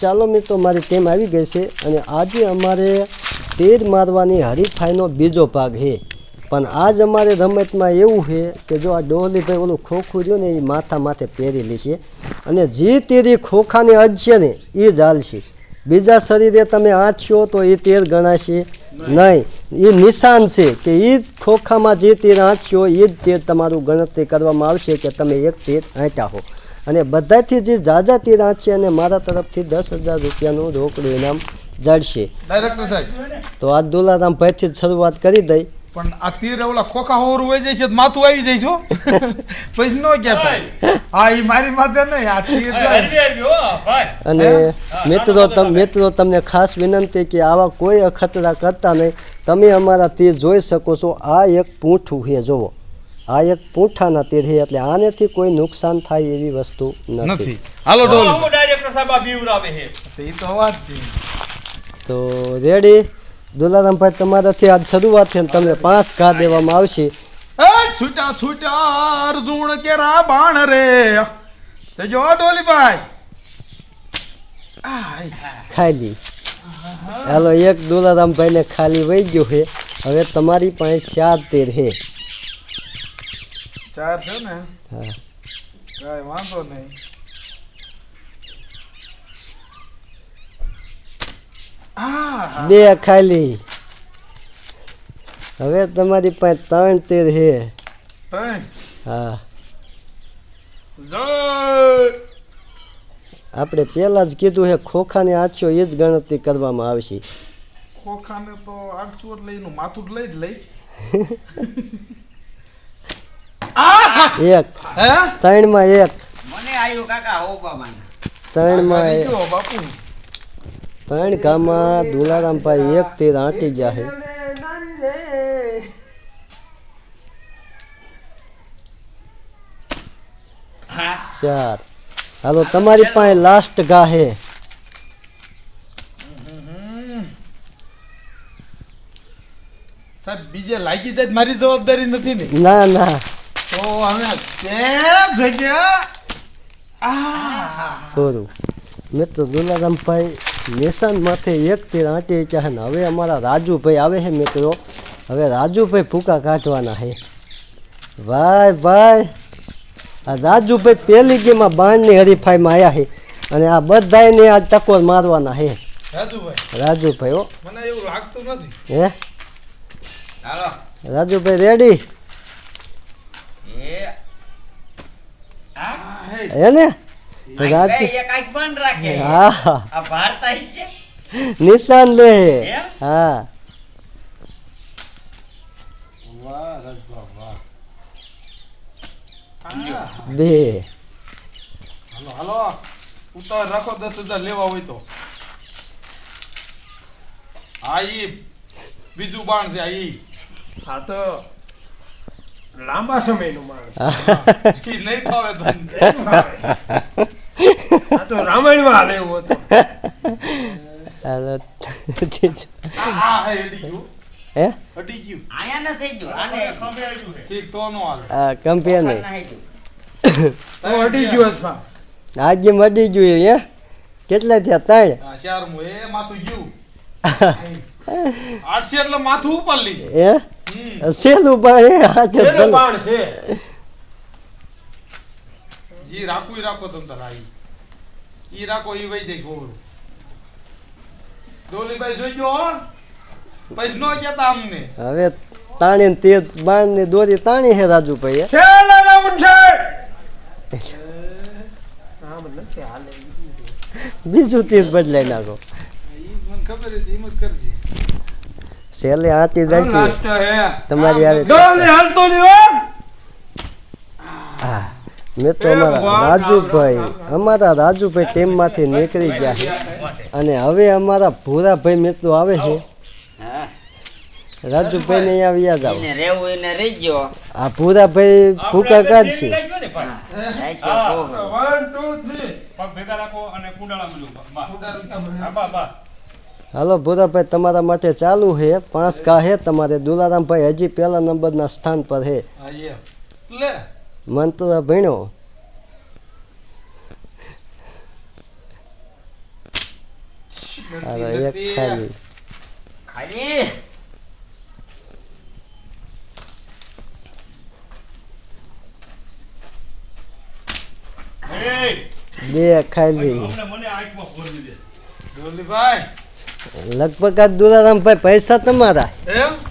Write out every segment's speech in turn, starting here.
ચાલો મિત્રો, મારી ટીમ આવી ગઈ છે અને આજે અમારે તીર મારવાની હરીફાઈનો બીજો ભાગ છે. પણ આજ અમારે રમતમાં એવું છે કે જો આ ડોહલીભાઈ ઓલું ખોખું રહ્યું ને એ માથા માથે પહેરેલી છે અને જે તેરી ખોખાને અજશે ને એ જ હાલશે. બીજા શરીરે તમે આંચશો તો એ તેર ગણાશે. નહીં, એ નિશાન છે કે એ જ ખોખામાં જે તેર આંચશો એ જ તેર તમારું ગણતરી કરવામાં આવશે કે તમે એક તેર આંટ્યા હો. અને બધાથી જે જાજા તીર આંચશે અને મારા તરફથી દસ હજાર રૂપિયાનું રોકડું ઇનામ જડશે તો આ દુલારામ ભાઈથી જ શરૂઆત કરી દઈ. પણ આ તીર ઓલા ખોખા હોર હોય જાય છે માથું આવી જાય છો પછી નો કહેતા હા એ મારી માથે નહીં આ તીર અને મિત્રો તમ મિત્રો તમને ખાસ વિનંતી કે આવા કોઈ અખતરા કરતા નહીં. તમે અમારા તીર જોઈ શકો છો આ એક પૂંઠું છે જુઓ. આ એક પૂંઠાના તીર છે એટલે આનેથી કોઈ નુકસાન થાય એવી વસ્તુ નથી. હાલો ડોલ. ડાયરેક્ટર સાહેબ આ બીવરાવે છે. એ તો વાત છે. તો રેડી. દુલારામભાઈ તમારાથી આજ શરૂઆત છે ને તમને પાંચ ઘા દેવામાં આવશે. એ છૂટા છૂટા અર્જુન કેરા બાણ રે. તે જો ડોલીભાઈ. ખાલી. હાલો એક દુલારામભાઈને ખાલી વહી ગયું છે. હવે તમારી પાસે ચાર તીર છે. ચાર છે ને? હા. કાંઈ વાંધો નહીં. આ બે ખાલી. હવે તમારી પાસે ત્રણ તીર છે. હા. આપણે પહેલા જ કીધું છે ખોખાને આંચો એ જ ગણતરી કરવામાં આવશે. ખોખાને તો આઠસો એટલે એનું માથું જ લઈ જ લઈ. એક. ત્રણમાં એક. મને આવ્યું કાકા ઓબામાં ત્રણમાં એક. બાપુ. ત્રણ ગામમાં દુલારામભાઈ એક તીર આંટી ગયા છે. ચાર. હાલો તમારી પાસે લાસ્ટ ઘા છે. સાહેબ બીજે લાગી જાય મારી જવાબદારી નથી ને. ના ના. જગ્યા મિત્રો દુલારામભાઈ નિશાન માથે એક તીર આંટી ચાહે ને હવે અમારા રાજુભાઈ આવે છે મિત્રો. હવે રાજુભાઈ ભૂકા કાઢવાના છે. ભાઈ ભાઈ આ રાજુભાઈ પહેલી ગેમાં બાણની હરીફાઈમાં આવ્યા છે અને આ બધાને આ ટકોર મારવાના છે. રાજુભાઈ. રાજુભાઈ હો. મને એવું લાગતું નથી. હે? રાજુભાઈ રેડી એ આ હે. ને? રાખે. હા. આ છે. નિશાન લે. હા. બે. હાલો હાલો. ઉતાર રાખો દસ હજાર લેવા હોય તો. આ ઈ. બીજું બાણ છે આ ઈ. હા તો લાંબા સમયનું માણસ. નહીં ફાવે તો. રામાયણમાં હાલે એવું હતું. હાલો. આ આ હે અડી ગયું હે? અડી ગયું આયા ન થઈ ગયું. આને ઠીક તો નો હાલે. આ કમ્પેર નહીં. ના થઈ ગયું. તો અડી ગયો જ પા. આજે મટી ગયું હે. કેટલા થયા? ત્રણ? આ ચાર મુ એ માથું ગયું. આઠસે એટલે માથું ઉપર લીધું. હે. સેલું પણ હે હાથે પેલું છે? જી રાખું ઈ રાખો તમ તાર આઈ ઈ. રાખો ઈ વઈ જાય ખોરું ડોલીભાઈ જોઈ પછી નો કેતા અમને. હવે તાણી ને તે બાણ ને દોરી તાણી હે રાજુ ભાઈ છેલ્લા રાઉન્ડ છે. બીજું તીર બદલાઈ નાખો. ઈ મને ખબર હતી હિંમત જ કરશે છેલ્લે આટી જાય છે તમારી યાર ડોલે હાલતો હો. મેં તો અમારા રાજુભાઈ અમારા રાજુભાઈ ટીમમાંથી નીકળી ગયા છે. અને હવે અમારા ભૂરાભાઈ મિત્રો આવે છે. હા રાજુભાઈ ને અહીંયા વ્યા જાવ એને રહેવું એને રહી ગયો. આ ભૂરાભાઈ ભૂકા જાય છે ભેગા. રાખો અને કુંડાળા મળ્યું. હા બા બા. હાલો ભૂરાભાઈ તમારા માટે ચાલુ છે પાંચ કા છે તમારે? દુલારામભાઈ હજી પહેલા નંબરના સ્થાન પર છે હા મંત્ર ભીણો. હાલો એક ખાલી. ખાલી. બે ખાલી. મને આંખમાં ડોલીભાઈ. લગભગ આ દુલારામભાઈ પૈસા તમારા.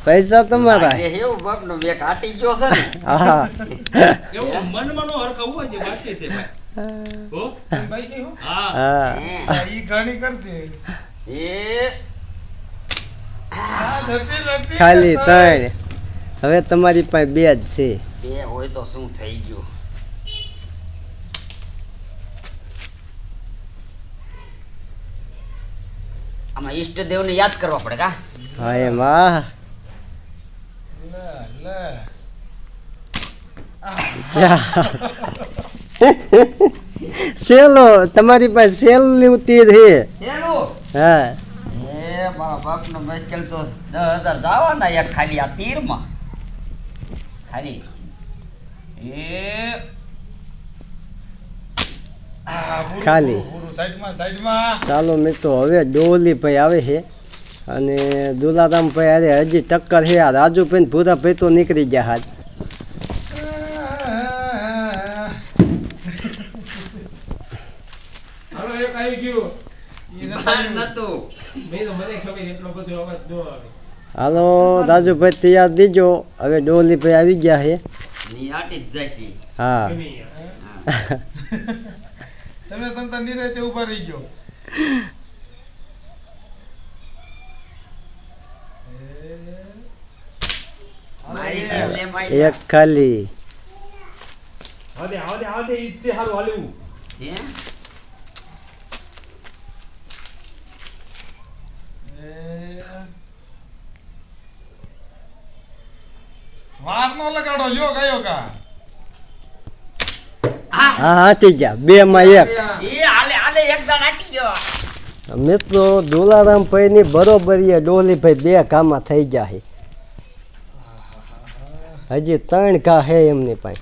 પૈસા તમારા. એવું બાપનો બે કાટી ગયો છે ને. હા. એવું મનમાં નો હરખાવું હોય જે બાકી છે ભાઈ. હો? ભાઈ કઈ હું. હા. હા. હે. આ ઈ ઘણી કરશે એ આ નથી નથી ખાલી ત્રણ હવે તમારી પાસે બે જ છે. બે હોય તો શું થઈ ગયું? આમાં ઈષ્ટદેવને યાદ કરવા પડે કા? હા એ જા. સેલો તમારી પાસે સેલ તીર છે હા. એ મારા બાપનો મુશ્કેલ તો દસ હજાર જવાના એક ખાલી આ તીરમાં. ખાલી. એ ખાલી. ચાલો મિત્રો હવે ડોલી ભાઈ આવે છે. અને દુલારામ ભાઈ અરે હજી ટક્કર છે. આ રાજુભાઈ ભૂરા ભાઈ તો નીકળી ગયા હાજ હાલો એક આવી ગયું. ઈ ઈમાન નથી. નતું. મેં તો મને ખબર એટલો બધો અવાજ ન આવે. હાલો રાજુભાઈ તૈયાર દીજો. હવે ડોલી ભાઈ આવી ગયા છે. ની આટી જ જશે. હા. તમે તમ તાર ઊભા રહી ગયો. એક ખાલી. હવે હવે હવે ઈ છે હારું હાલેવું હે. વાર નો લગાડો યો કયો કા. હા. હા ગયા. બે માં એક. એ હાલે હાલે એકદમ આટી ગયો. મિત્રો દુલારામ ભાઈ ની બરોબરી ડોલી ભાઈ બે કામાં થઈ ગયા છે હજી ત્રણ ઘા હે એમની પાસે.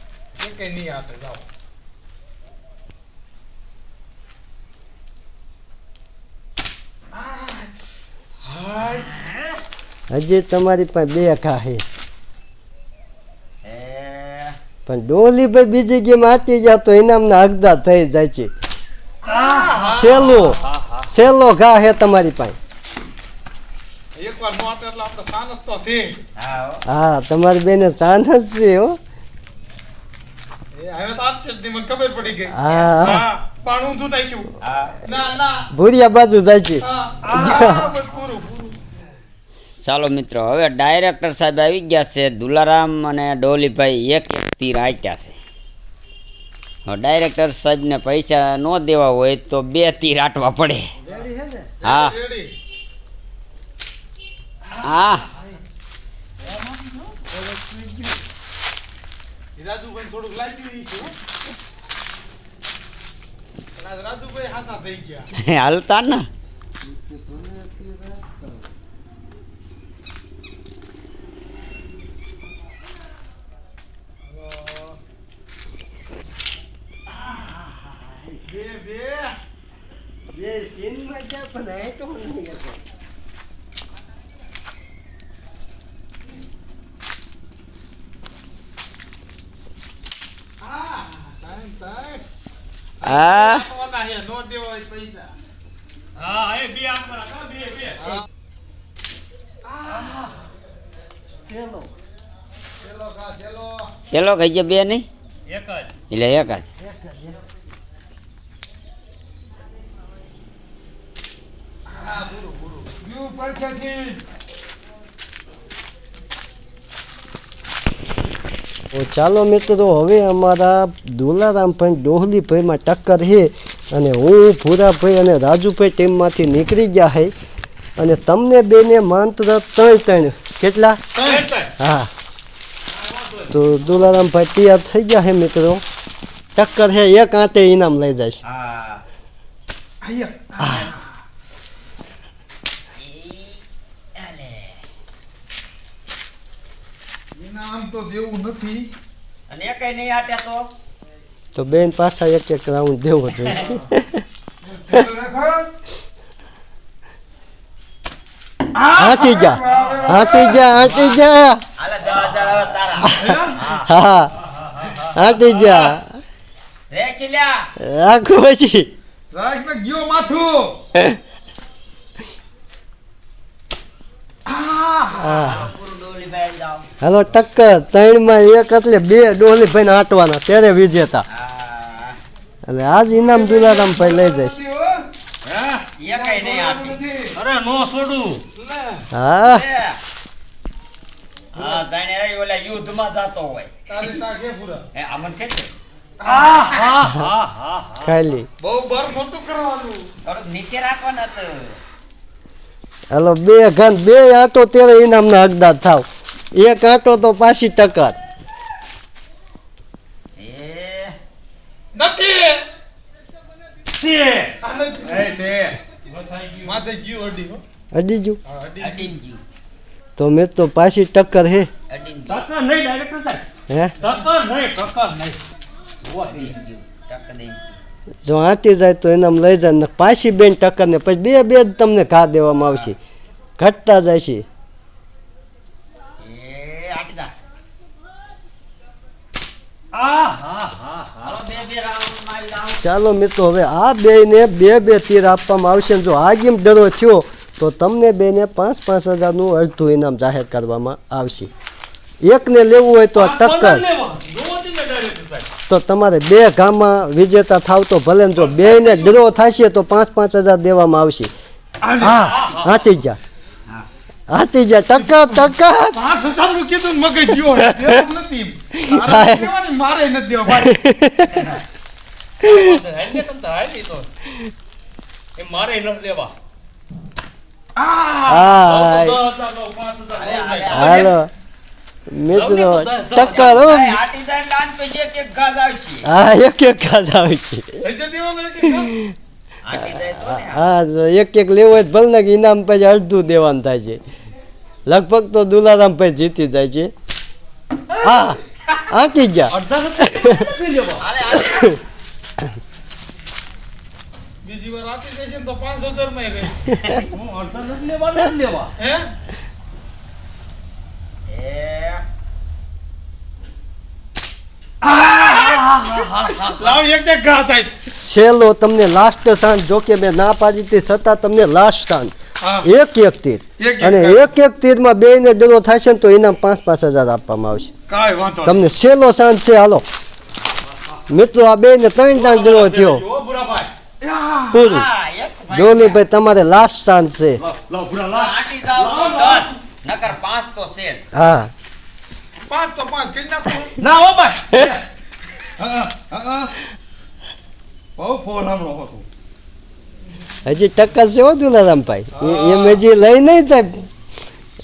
હજી તમારી પાસે બે ઘા એ પણ ડોલી ભાઈ બીજી ગેમ આચી ગયા તો ઇનામના હકદાર થઈ જાય છે. સેલો સેલો ઘા હે તમારી પાસે. હા તમારી બેને ચાંદ છે હો. એ હવે તો આજ છે મને ખબર પડી ગઈ. હા. હા પાણ ઊંધું નાખ્યું. હા ના ના. ભૂરિયા બાજુ જાય છે. ચાલો મિત્રો હવે ડાયરેક્ટર સાહેબ આવી ગયા છે. દુલારામ અને ડોલીભાઈ એક તીર રાખ્યા છે. હવે ડાયરેક્ટર સાહેબને પૈસા ન દેવા હોય તો બે તીર આટવા પડે. હા હા. હાલતા થોડુંક લાગ્યું ઈ છે હો. પણ આજ રાજુભાઈ હાસા થઈ ગયા હાલતા ને બે બે. બે સીનમાં ગયા પણ હેઠો નહીં હતો. હા ટાઈમ ટાઈમ હા? આપવાના છે નો દેવા હોય પૈસા. હા એ બે આપવાના કા બે બે. સેલો. ખાઈ ગયા બે નહીં? એક જ. એટલે એક જ. હા તો ચાલો મિત્રો હવે અમારા દુલારામભાઈ ડોહલીભાઈમાં ટક્કર છે અને હું ભૂરાભાઈ અને રાજુભાઈ ટીમમાંથી નીકળી ગયા છે અને તમને બેને માત્ર ત્રણ ત્રણ. કેટલા? ત્રણ ત્રણ. હા. તો દુલારામભાઈ તૈયાર થઈ ગયા છે મિત્રો. ટક્કર છે એક આંટે ઇનામ લઈ જાય હા અહીંયા ઇનામ તો દેવું નથી. અને એ કઈ નહીં આટે તો. તો બેન પાછા એક એક રાઉન્ડ દેવો જોઈએ હાથી જા. હાથી જા હાથી જા. હાલે દસ હજાર હવે તારા. હા હાથી જા. રે ખીલ્યા રાખો પછી. રાખ ને ગયો માથું. હા. હાલો ટક્કર ત્રણમાં એક એટલે બે ડોલી ભાઈને આંટવાના ત્યારે વિજેતા. એટલે અને આજ ઇનામ દુલારામ ભાઈ લઈ જઈશ અરે નો છોડું. હા. હા જાણે ઓલા યુદ્ધમાં જાતો હોય. તારી તાકે પૂરા. હે આમન ખેંચે હા હા હા હા ખાલી. બહુ બર મોટું કરવાનું. નીચે રાખવાના હાલો બે ઘન બે આંટો ત્યારે ઇનામના હકદાર થાવ. એક આંટો તો પાછી ટક્કર એ નથી. છે. આ નથી. એ છે. માથે ગયું અડી હો. અડી ગયું? હા, અડી અડીન ગયું. તો મેં તો પાછી ટક્કર હે. અડીન ગયું. ટક્કર નહીં ડાયરેક્ટર સાહેબ. હે? જો આંટી જાય તો એનામ લઈ જાય ને પાછી બેન ટક્કર ને પછી બે બે જ તમને ઘા દેવામાં આવશે. ઘટતા જાય છે. ચાલો મિત્રો હવે આ બેને બે બે તીર આપવામાં આવશે જો આગીમ ડરો થયો તો તમને બેને પાંચ પાંચ હજારનું અડધું ઇનામ જાહેર કરવામાં આવશે. એકને લેવું હોય તો આ ટક્કર. તો તમારે બે ગામમાં વિજેતા થાવ તો ભલે જો જો બેને ડ્રો થશે તો પાંચ પાંચ હજાર દેવામાં આવશે. હા હાથી જા હાથી જા ટકા ટકા. પાંચ હજારનું કીધું મગજ ગયો નથી. મારે નથી દેવા. મારે ન લેવા હા મિત્રો ટક્કર હો. ભાઈ આટી જાય લાન પછી એક એક ગાજ આવશે હા એક એક આવે છે. તો હા જો એક એક લેવું હોય ભલે કે ઇનામ પછી અડધું દેવાનું થાય છે. લગભગ તો દુલારામ ભાઈ જીતી જાય છે. હા આંકી ગયા. બીજી વાર આપી દેશે તો પાંચ હજારમાં હું અડધા લેવા લેવા. હે એ લાવ એક એક ઘા સાહેબ. છેલ્લો તમને લાસ્ટ સ્થાન જો કે મેં ના પાડી હતી છતાં તમને લાસ્ટ સ્થાન. એક એક તીર. અને એક એક તીરમાં બે ને ડરો થાય ને તો એના પાંચ પાંચ હજાર આપવામાં આવશે. તમને છેલ્લો સાંજ છે હાલો. મિત્રો આ બે ને ત્રણ ત્રણ ડરો થયો. પૂરું. હા ભાઈ. તમારે લાસ્ટ સાંજ છે. તો નકર પાંચ તો છે હા. પાંચ તો પાંચ કઈ નાખો? ના ઓ હા બહુ ફોન હમણો હતો હજી ટક્કર છે હો દુલારામભાઈ. એમ હજી લઈ નહીં સાહેબ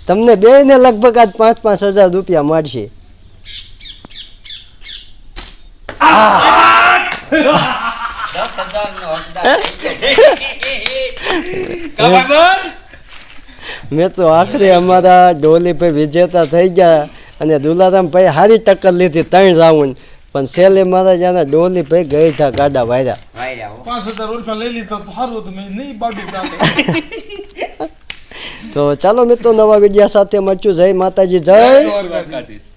તમને બે ને લગભગ આજ પાંચ પાંચ હજાર રૂપિયા મળશે. મેં તો આખરે અમારા ડોલીભાઈ વિજેતા થઈ ગયા અને દુલારામભાઈ સારી ટક્કર લીધી ત્રણ રાઉન્ડ. પણ છેલ્લે મારા ડોલી ભાઈ ગઈ હતા ગાડા વાયરા. વાયરા પાંચ હજાર રૂપિયા લઈ લીધા તો સારું હતું નહીં બાડું તો. ચાલો મિત્રો નવા વિડિયા સાથે મળશું. જય માતાજી જય દ્વારકાધીશ.